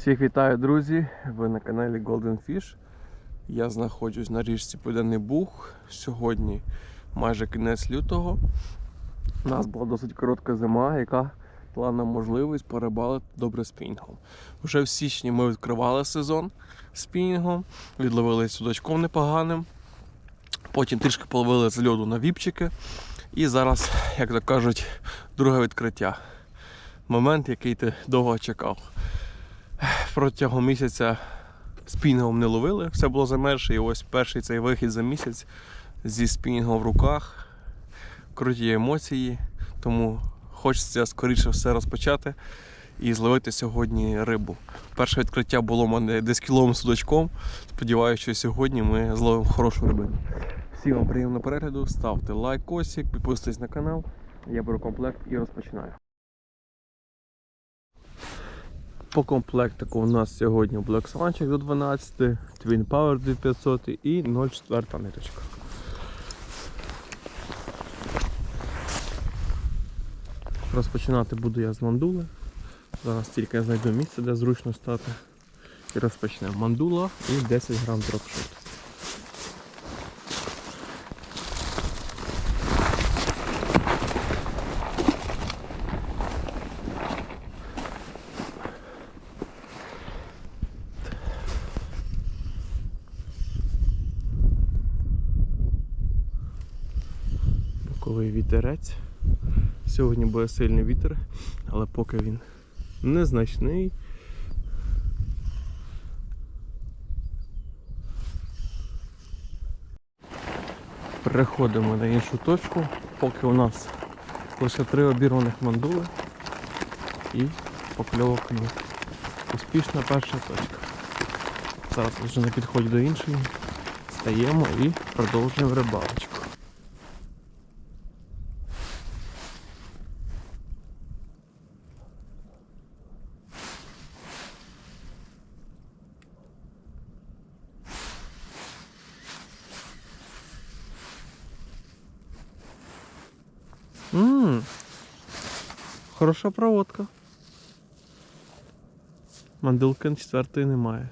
Всіх вітаю, друзі! Ви на каналі Golden Fish. Я знаходжусь на річці Південний Буг. Сьогодні майже кінець лютого. У нас була досить коротка зима, яка дала нам можливість порибалити добре спінінгом. Вже в січні ми відкривали сезон спінінгом, відловили судачком непоганим. Потім трішки половили з льоду на віпчики. І зараз, як то кажуть, друге відкриття. Момент, який ти довго чекав протягом місяця спінгом не ловили, все було замерше. І ось перший цей вихід за місяць зі спінгом в руках. Круті емоції, тому хочеться скоріше все розпочати і зловити сьогодні рибу. Перше відкриття було в мене десь кіловим судачком. Сподіваюся, що сьогодні ми зловимо хорошу рибину. Всім вам приємного перегляду, ставте лайк, косик, підписуйтесь на канал. Я беру комплект і розпочинаю. По комплектику у нас сьогодні Black Swanчик до 12, Twin Power 2500 і 0,4 ниточка. Розпочинати буду я з мандули. Зараз тільки я знайду місце, де зручно стати. І розпочнемо. Мандула і 10 грам дропшот. Вітерець. Сьогодні буде сильний вітер, але поки він незначний. Переходимо на іншу точку, поки у нас лише три обірваних мандули і покльовок нуль. Успішна перша точка. Зараз вже на підході до іншої. Стаємо і продовжуємо рибалочку. Ммм, хороша проводка. Мандилкен четвертої немає.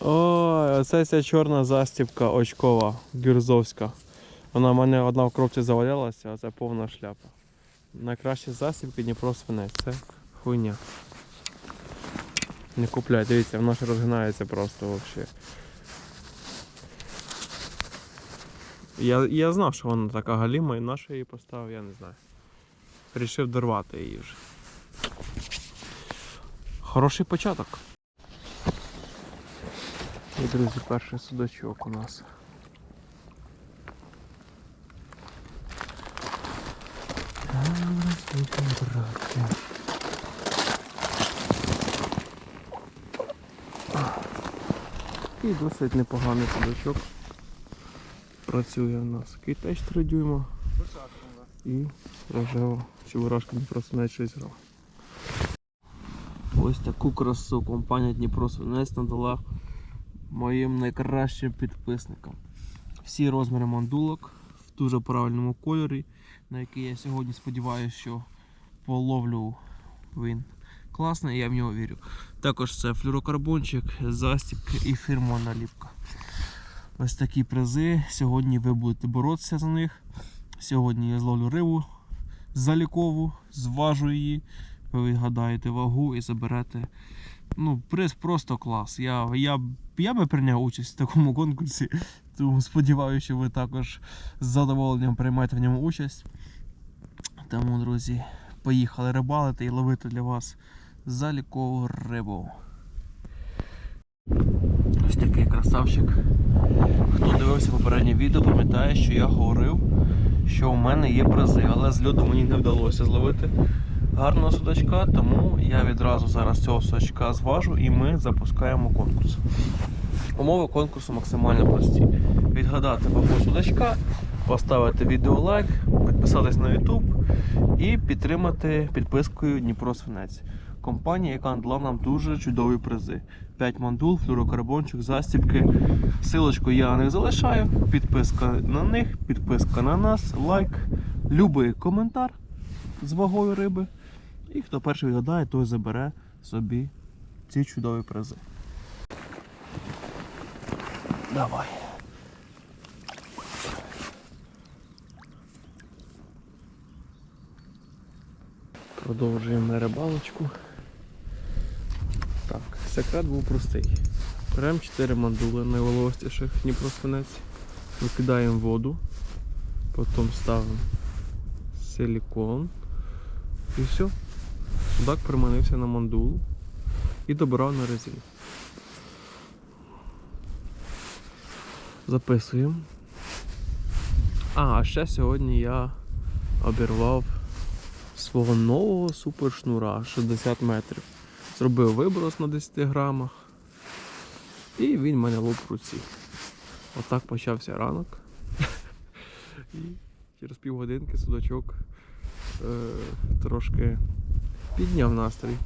Ой, оце ця чорна застібка очкова, гюрзовська. Вона в мене одна в кропці завалялася, а це повна шляпа. Найкращі застібки Дніпро свинець. Це хуйня. Не купляй, дивіться, вона ж розгинається просто взагалі. Я, я знав, що вона така галіма, і на що її поставив, я не знаю. Рішив дорвати її вже. Хороший початок. І, друзі, перший судачок у нас. І досить непоганий судачок працює у нас. Китеч 3 дюйма і рожева чебурашка Дніпро Свинець 6 грам. Ось таку красу компанія Дніпро Свинець надала моїм найкращим підписникам. Всі розміри мандулок в дуже правильному кольорі, на який я сьогодні сподіваюся, що половлю він класний, я в нього вірю. Також це флюрокарбончик, застібки і фірмова наліпка. Ось такі призи. Сьогодні ви будете боротися за них. Сьогодні я зловлю рибу залікову, зважу її. Ви відгадаєте вагу і заберете. Ну, приз просто клас. Я, я, я би прийняв участь в такому конкурсі, тому сподіваюся, що ви також з задоволенням приймаєте в ньому участь. Тому, друзі, поїхали рибалити і ловити для вас залікову рибу. Ось такий красавчик. Хто дивився попереднє відео, пам'ятає, що я говорив, що у мене є призи, але з льоду мені не вдалося зловити гарного судачка, тому я відразу зараз цього судачка зважу і ми запускаємо конкурс. Умови конкурсу максимально прості. Відгадати вагу судачка, поставити відео лайк, підписатись на YouTube і підтримати підпискою Дніпро Свинець. Компанія, яка надала нам дуже чудові призи. 5 мандул, флюрокарбончик, застібки. Силочку я них залишаю. Підписка на них, підписка на нас, лайк, любий коментар з вагою риби. І хто перший відгадає, той забере собі ці чудові призи. Давай. Продовжуємо рибалочку. Так, був простий. Беремо 4 мандули найволостіших Дніпроспинець, викидаємо воду, потім ставимо силікон і все. Судак приманився на мандулу і добирав на резину. Записуємо. А, а ще сьогодні я обірвав свого нового супершнура 60 метрів. Зробив виброс на 10 грамах. І він в мене лоп в руці. Отак почався ранок. І через півгодинки судачок е, трошки підняв настрій.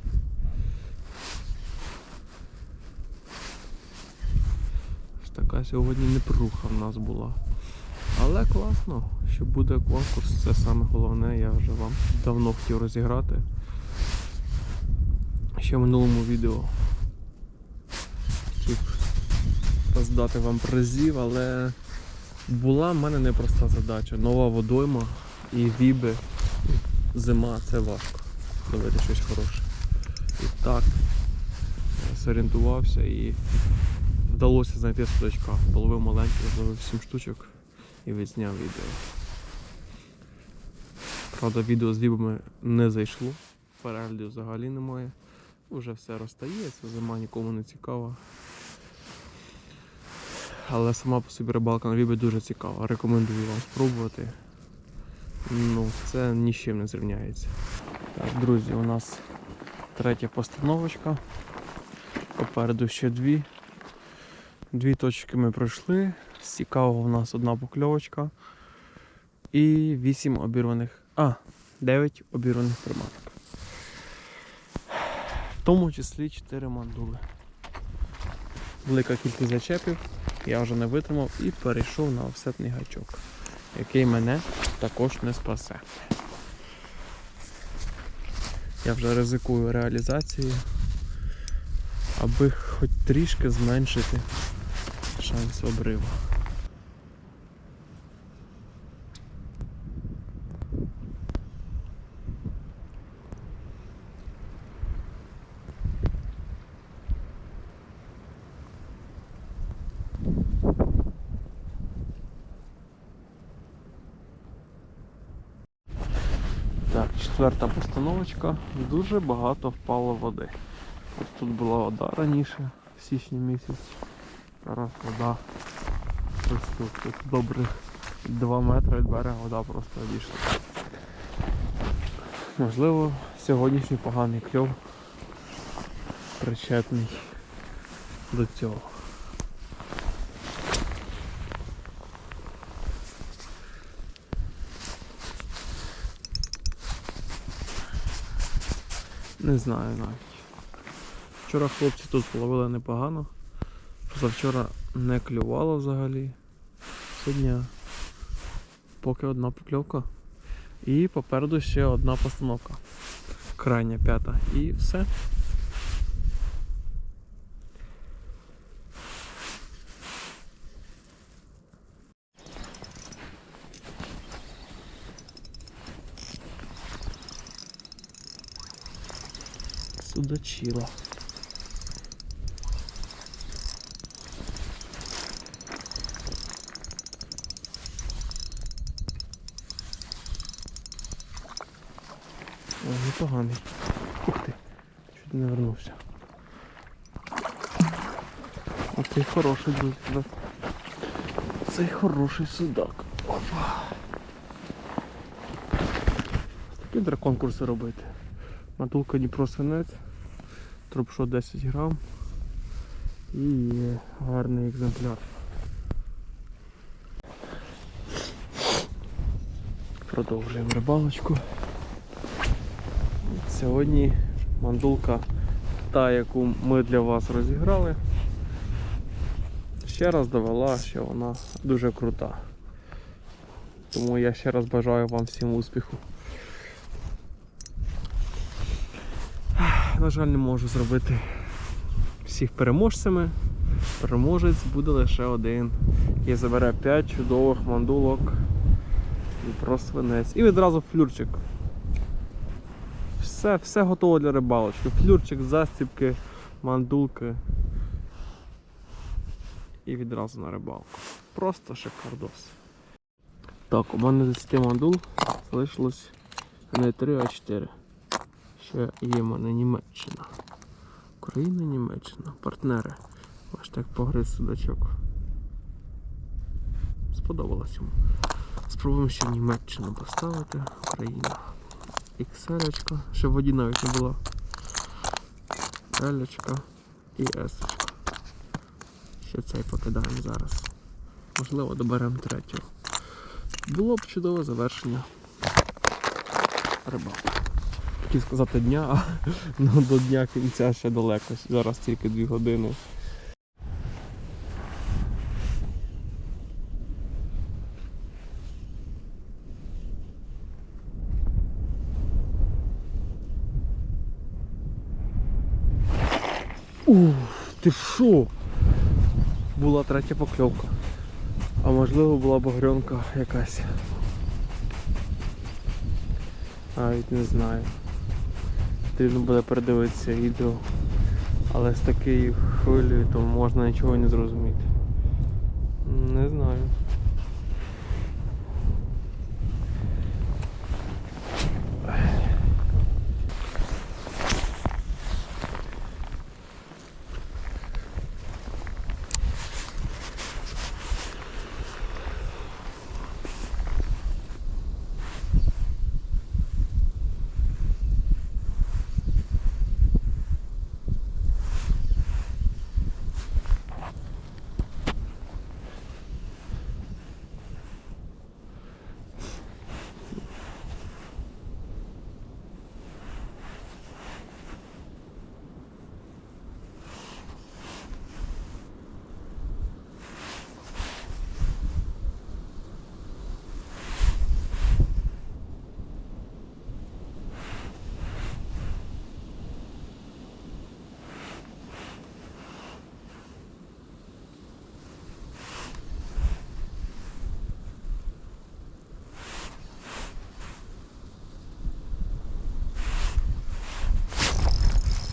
Така сьогодні непруха в нас була. Але класно, що буде конкурс, це саме головне, я вже вам давно хотів розіграти. Ще в минулому відео хотів роздати вам призів, але була в мене непроста задача. Нова водойма і віби. Зима це важко. Зловити щось хороше. І так зорієнтувався і вдалося знайти судачка. Половив маленький, зловив 7 штучок і відзняв відео. Правда, відео з вібами не зайшло, переглядів взагалі немає. Уже все розстається, зима нікому не цікава. Але сама по собі рибалка на вібі дуже цікава. Рекомендую вам спробувати. Ну, це ні з чим не зрівняється. Так, друзі, у нас третя постановочка. Попереду ще дві. Дві точки ми пройшли. З у нас одна покльовочка. І вісім обірваних. А, 9 обірваних приманок. В тому числі 4 мандули. Велика кількість зачепів. Я вже не витримав і перейшов на офсетний гачок, який мене також не спасе. Я вже ризикую реалізацією, аби хоч трішки зменшити шанс обриву. Так, четверта постановочка. Дуже багато впало води. Ось тут була вода раніше, в січні місяць. Зараз вода ось тут, тут добрих 2 метри від берега вода просто одійшла. Можливо, сьогоднішній поганий кльов причетний до цього. Не знаю навіть. Вчора хлопці тут половили непогано. Позавчора не клювало взагалі. Сьогодні поки одна покльовка. І попереду ще одна постановка. Крайня п'ята. І все. Судачила. О, непоганий. Ух ти, чуть не вернувся. Ось цей хороший друзі. да. Цей хороший судак. Опа. Такі конкурси робити. Матулка Дніпро тропшо 10 грам і гарний екземпляр. Продовжуємо рибалочку. Сьогодні мандулка та, яку ми для вас розіграли, ще раз довела, що вона дуже крута. Тому я ще раз бажаю вам всім успіху. На жаль, не можу зробити всіх переможцями. Переможець буде лише один, який забере 5 чудових мандулок і про свинець. І відразу флюрчик. Все, все готово для рибалочки. Флюрчик, застібки, мандулки. І відразу на рибалку. Просто шикардос. Так, у мене з 10 мандул залишилось не 3, а 4. Ще є в мене Німеччина. Україна, Німеччина. Партнери. Аж так погриз судачок. Сподобалось йому. Спробуємо ще Німеччину поставити. Україна. XL, ще в воді навіть не була. L і S. Ще цей покидаємо зараз. Можливо, доберемо третього. Було б чудове завершення рибалки. Хотів сказати дня, а ну, до дня кінця ще далеко. Зараз тільки 2 години. Ух, ти що? Була третя покльовка. А можливо була багрянка якась. Навіть не знаю. Потрібно буде передивитися відео. Але з такою хвилею то можна нічого не зрозуміти. Не знаю.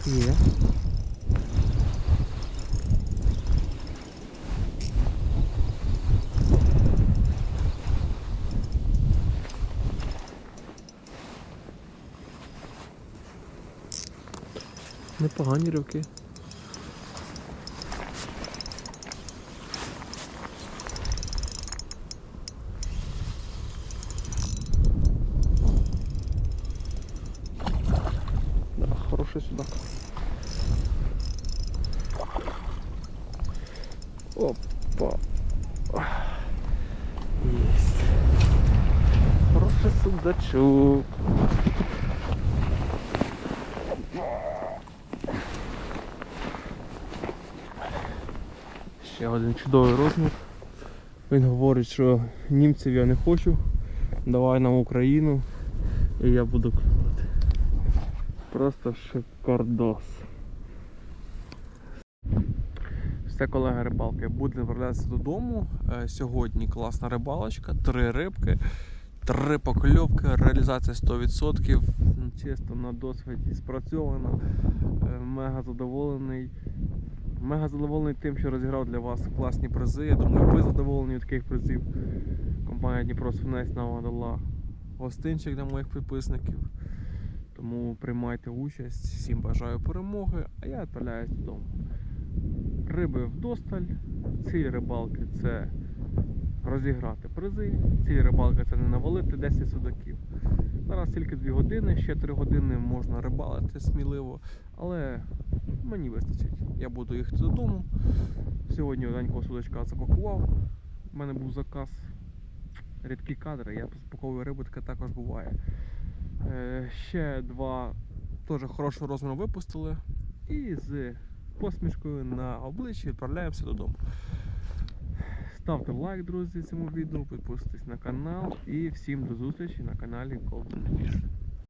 Є. Непогані ривки. Да, хороший судак. Опа. Есть. Хороший. Ще один чудовий розмір. Він говорить, що німців я не хочу. Давай нам Україну і я буду клювати. Просто шикардос. Все, колеги рибалки, будемо відправлятися додому. Е, Сьогодні класна рибалочка, три рибки, три покльовки, реалізація 100%. М, Чисто на досвіді спрацьовано. Е, Мега задоволений. Мега задоволений тим, що розіграв для вас класні призи. Я думаю, ви задоволені від таких призів. Компанія Дніпро Свинець нам надала гостинчик для моїх підписників. Тому приймайте участь. Всім бажаю перемоги, а я відправляюсь додому. Риби вдосталь. Ціль рибалки це розіграти призи. Ціль рибалки це не навалити 10 судаків. Зараз тільки 2 години, ще 3 години можна рибалити сміливо, але мені вистачить. Я буду їхати додому. Сьогодні одненького судачка запакував. У мене був заказ. Рідкі кадри, я спаковую рибу, таке також буває. Е, ще два теж хорошого розміру випустили. І з посмішкою на обличчі відправляємося додому. Ставте лайк, друзі, цьому відео, підписуйтесь на канал і всім до зустрічі на каналі Golden Fish.